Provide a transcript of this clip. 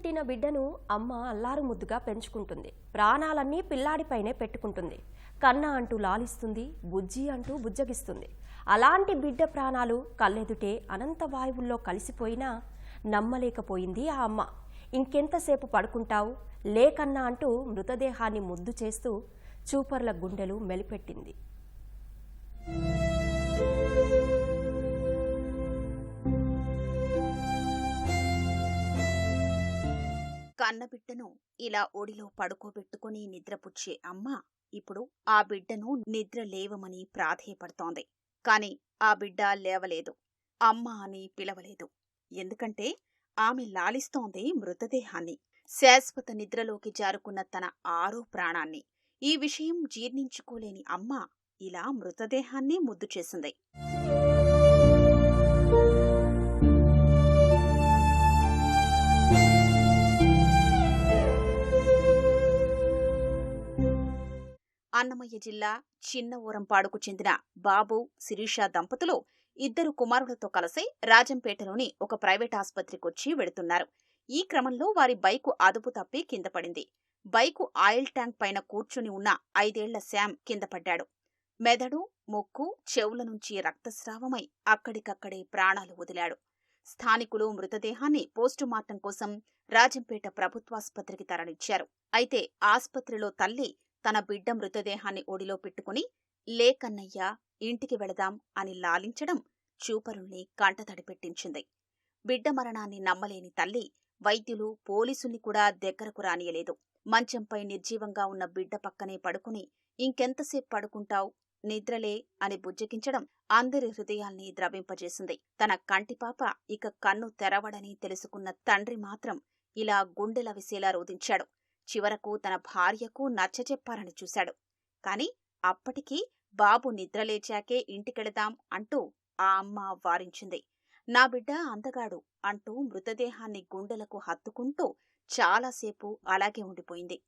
పుట్టిన బిడ్డను అమ్మ అల్లారు ముద్దుగా పెంచుకుంటుంది. ప్రాణాలన్నీ పిల్లాడిపైనే పెట్టుకుంటుంది. కన్న అంటూ లాలిస్తుంది బుజ్జి అంటూ బుజ్జగిస్తుంది. అలాంటి బిడ్డ ప్రాణాలు కళ్ళెదుటే అనంత వాయువుల్లో కలిసిపోయినా నమ్మలేకపోయింది ఆ అమ్మ. ఇంకెంతసేపు పడుకుంటావు? లేకన్నా అంటూ మృతదేహాన్ని ముద్దు చేస్తూ చూపర్ల గుండెలు మెలిపెట్టింది. కన్నబిడ్డను ఇలా ఒడిలో పడుకోబెట్టుకుని నిద్రపుచ్చే అమ్మ ఇప్పుడు ఆ బిడ్డను నిద్ర లేవమని ప్రాధేయపడుతోంది. కాని ఆ బిడ్డ లేవలేదు. అమ్మ అని పిలవలేదు. ఎందుకంటే ఆమె లాలిస్తోంది మృతదేహాన్ని. శాశ్వత నిద్రలోకి జారుకున్న తన ఆరో ప్రాణాన్ని. ఈ విషయం జీర్ణించుకోలేని అమ్మ ఇలా మృతదేహాన్ని ముద్దు చేసింది. అన్నమయ్య జిల్లా చిన్న ఊరంపాడుకు చెందిన బాబు శిరీష దంపతులు ఇద్దరు కుమారులతో కలిసి రాజంపేటలోని ఒక ప్రైవేట్ ఆసుపత్రికొచ్చి వెడుతున్నారు. ఈ క్రమంలో వారి బైకు అదుపు తప్పి కింద పడింది. బైకు ఆయిల్ ట్యాంక్ పైన కూర్చుని ఉన్న ఐదేళ్ళ శామ్ కింద పడ్డాడు. మెదడు ముక్కు చెవుల నుంచి రక్తస్రావమై అక్కడికక్కడే ప్రాణాలు వదిలాడు. స్థానికులు మృతదేహాన్ని పోస్టుమార్టం కోసం రాజంపేట ప్రభుత్వాసుపత్రికి తరలిచ్చారు అయితే ఆసుపత్రిలో తల్లి తన బిడ్డ మృతదేహాన్ని ఒడిలో పెట్టుకుని లేకన్నయ్యా ఇంటికి వెళదాం అని లాలించడం చూపరుణ్ణి కంటతడి పెట్టించింది. బిడ్డ మరణాన్ని నమ్మలేని తల్లి వైద్యులు పోలీసుల్ని కూడా దగ్గరకు రానియలేదు. మంచంపై నిర్జీవంగా ఉన్న బిడ్డ పక్కనే పడుకుని ఇంకెంతసేపు పడుకుంటావు? నిద్రలే అని బుజ్జగించడం అందరి హృదయాల్ని ద్రవింపజేసింది. తన కంటిపాప ఇక కన్ను తెరవడని తెలుసుకున్న తండ్రి మాత్రం ఇలా గుండెల విసేలా రోధించాడు. చివరకు తన భార్యకు నచ్చచెప్పాలని చూశాడు. కాని అప్పటికి బాబు నిద్రలేచాకే ఇంటికెళదాం అంటూ ఆ అమ్మ వారించింది. నా బిడ్డ అందగాడు అంటూ మృతదేహాన్ని గుండెలకు హత్తుకుంటూ చాలాసేపు అలాగే ఉండిపోయింది.